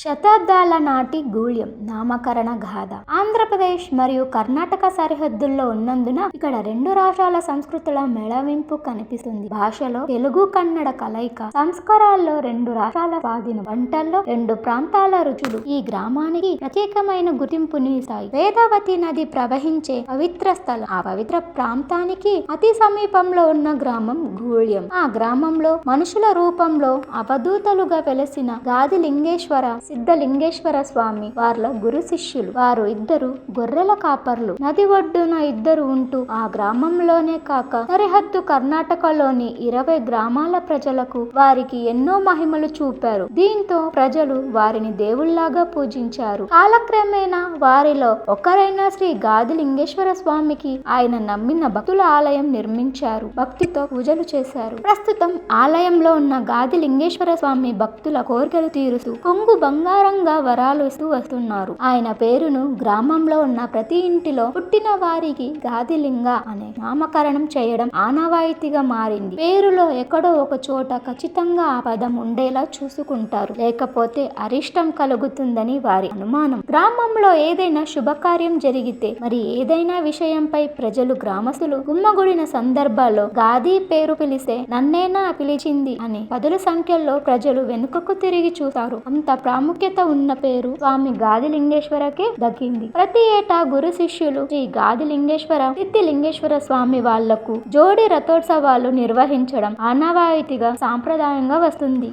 శతాబ్దాల నాటి గూళ్యం నామకరణ గాథ. ఆంధ్రప్రదేశ్ మరియు కర్ణాటక సరిహద్దుల్లో ఉన్నందున ఇక్కడ రెండు రాష్ట్రాల సంస్కృతుల మెళవింపు కనిపిస్తుంది. భాషలో తెలుగు కన్నడ కలయిక సంస్కారాల్లో రెండు రాష్ట్రాల స్వాధీనం వంటల్లో రెండు ప్రాంతాల రుచులు ఈ గ్రామానికి ప్రత్యేకమైన గుర్తింపుని ఇస్తాయి. వేదవతి నది ప్రవహించే పవిత్ర స్థలం. ఆ పవిత్ర ప్రాంతానికి అతి సమీపంలో ఉన్న గ్రామం గూళ్యం. ఆ గ్రామంలో మనుషుల రూపంలో అవధూతలుగా వెలసిన గాది లింగేశ్వర సిద్ధలింగేశ్వర స్వామి వారిలో గురు శిష్యులు. వారు ఇద్దరు గొర్రెల కాపర్లు. నది ఒడ్డున ఇద్దరు ఉంటూ ఆ గ్రామంలోనే కాక సరిహద్దు కర్ణాటకలోని ఇరవై గ్రామాల ప్రజలకు వారికి ఎన్నో మహిమలు చూపారు. దీంతో ప్రజలు వారిని దేవుళ్ళాగా పూజించారు. కాలక్రమేణా వారిలో ఒకరైన శ్రీ గాది లింగేశ్వర స్వామికి ఆయన నమ్మిన భక్తుల ఆలయం నిర్మించారు. భక్తితో పూజలు చేశారు. ప్రస్తుతం ఆలయంలో ఉన్న గాది లింగేశ్వర స్వామి భక్తుల కోరికలు తీరుతూ కొంగు బంగారంగా వరాలు ఇస్తూ వస్తున్నారు. ఆయన పేరును గ్రామంలో ఉన్న ప్రతి ఇంటిలో పుట్టిన వారికి గాదిలింగ అనే నామకరణం చేయడం ఆనవాయితీగా మారింది. పేరులో ఎక్కడో ఒక చోట ఖచ్చితంగా ఆ పదం ఉండేలా చూసుకుంటారు. లేకపోతే అరిష్టం కలుగుతుందని వారి అనుమానం. గ్రామంలో ఏదైనా శుభకార్యం జరిగితే మరి ఏదైనా విషయంపై ప్రజలు గ్రామస్తులు గుమ్మగుడిన సందర్భాల్లో గాది పేరు పిలిస్తే నన్నేనా పిలిచింది అని పదుల సంఖ్యలో ప్రజలు వెనుకకు తిరిగి చూస్తారు. అంత ప్రాముఖ్యత ఉన్న పేరు స్వామి గాదిలింగేశ్వరకే దక్కింది. ప్రతి ఏటా గురు శిష్యులు శ్రీ గాదిలింగేశ్వర సిద్ధిలింగేశ్వర స్వామి వాళ్ళకు జోడి రథోత్సవాలు నిర్వహించడం ఆనవాయితీగా సాంప్రదాయంగా వస్తుంది.